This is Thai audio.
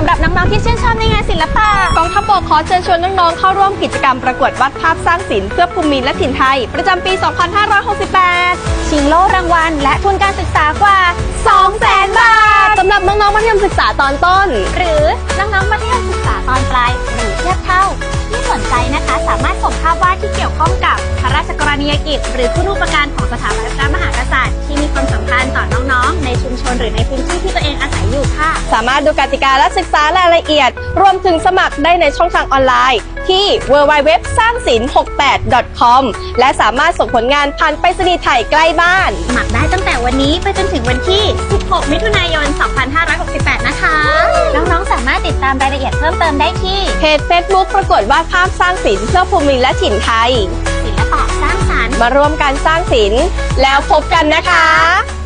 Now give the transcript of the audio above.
สำหรับน้องๆที่ชื่นชอบในงานศิลปะกองทัพบกขอเชิญชวนน้องๆเข้าร่วมกิจกรรมประกวดวาดภาพสร้างศิลป์เพื่อภูมิและถิ่นไทย ประจำปี 2568 ชิงโล่รางวัล และทุนการศึกษากว่า 200,000 บาทสำหรับน้องๆมัธยมศึกษาตอนต้น หรือน้องๆมัธยมศึกษาตอนปลายหรือเทียบเท่าที่สนใจนะคะ สามารถส่งภาพวาดที่เกี่ยวข้องกับพระราชกรณียกิจ หรือคุณูปการของสถาบันพระมหากษัตริย์ที่มีความสำคัญต่อน้องๆ ในชุมชนหรือในพื้นที่ สามารถดูกติกาและศึกษารายละเอียด รวมถึงสมัครได้ในช่องทางออนไลน์ ที่ www สร้างศิลป์68 com และสามารถส่งผลงานผ่านไปรษณีย์ไทยใกล้บ้าน สมัครได้ตั้งแต่วันนี้ไปจนถึงวันที่ 16 มิถุนายน 2568 นะคะ น้องๆ สามารถติดตามรายละเอียดเพิ่มเติมได้ที่เพจ Facebook ประกวดวาดภาพสร้างศิลป์เพื่อภูมิและถิ่นไทย ศิลปะสร้างสรรค์มาร่วมกันสร้างศิลป์แล้วพบกันนะคะ